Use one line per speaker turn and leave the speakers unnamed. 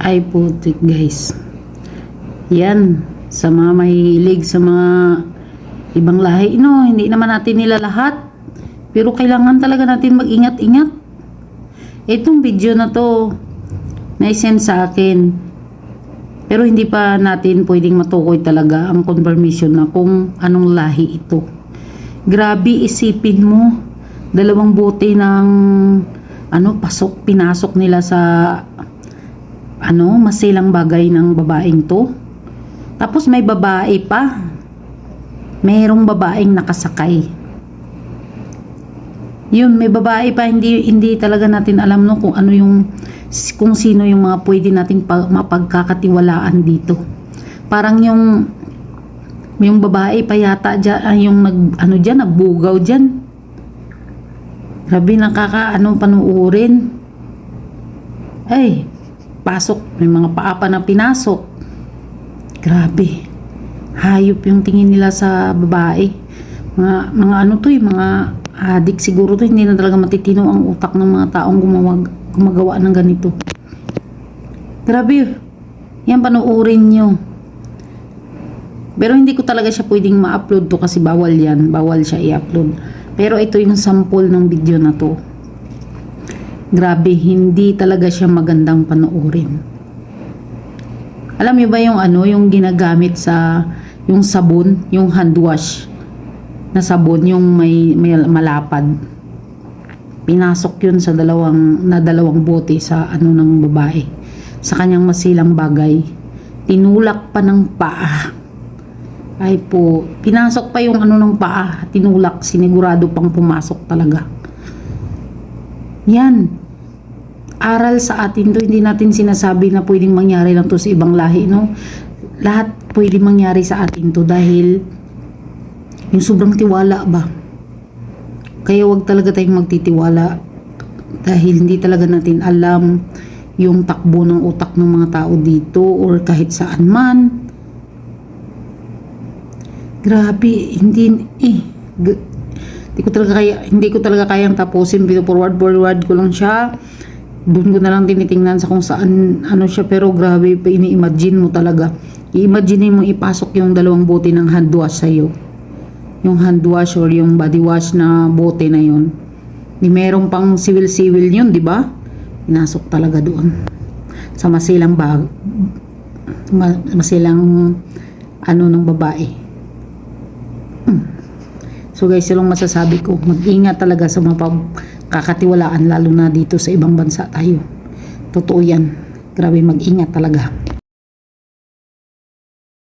Ay putik guys. Yan. Sa mga mahilig sa mga ibang lahi. No, hindi naman natin nila lahat. Pero kailangan talaga natin mag-ingat-ingat. Itong video na to, na-send sa akin. Pero hindi pa natin pwedeng matukoy talaga ang confirmation na kung anong lahi ito. Grabe isipin mo, dalawang bote ng ano, pasok, pinasok nila sa ano, masilang bagay ng babaeng to. Tapos may babae pa. Mayroong babaeng nakasakay. Yun, may babae pa hindi hindi talaga natin alam no kung ano yung kung sino yung mga pwede nating pa, mapagkakatiwalaan dito. Parang yung yung babae pa yata dyan, yung nag, ano dyan, nagbugaw dyan. Grabe, nakaka, ano, panuurin. Ay, pasok. May mga paa pa na pinasok. Grabe. Hayop yung tingin nila sa babae. Mga, mga ano to eh, mga adik siguro to. Hindi na talaga matitino ang utak ng mga taong gumawa, gumagawa ng ganito. Grabe. Yan panuurin nyo. Pero hindi ko talaga siya pwedeng ma-upload to kasi bawal yan. Bawal siya i-upload. Pero ito yung sample ng video na to. Grabe, hindi talaga siya magandang panoorin. Alam niyo ba yung ano, yung ginagamit sa yung sabon, yung hand wash na sabon, yung may, may malapad. Pinasok yun sa dalawang na dalawang bote sa ano ng babae. Sa kanyang masilang bagay. Tinulak pa ng paa. Ay po, pinasok pa yung ano ng paa, tinulak, sinigurado pang pumasok talaga. Yan. Aral sa atin to, hindi natin sinasabi na pwedeng mangyari lang to sa ibang lahi, no? Lahat pwedeng mangyari sa atin to dahil yung sobrang tiwala ba? Kaya wag talaga tayong magtitiwala dahil hindi talaga natin alam yung takbo ng utak ng mga tao dito or kahit saan man. Grabe, hindi eh hindi ko talaga kaya hindi ko talaga kayang tapusin pero forward forward ko lang siya. Doon ko na lang tinitingnan sa kung saan ano siya pero grabe pa ini-imagine mo talaga. I-imagine mo ipasok yung dalawang bote ng hand wash sa'yo. Yung hand wash or yung body wash na bote na yun. Di merong pang siwil-siwil yun, di ba? Pinasok talaga doon. Sa masilang bag, ma- masilang ano ng babae. So guys, yun lang masasabi ko. Mag-ingat talaga sa mga kakatiwalaan lalo na dito sa ibang bansa tayo. Totoo yan. Grabe mag-ingat talaga.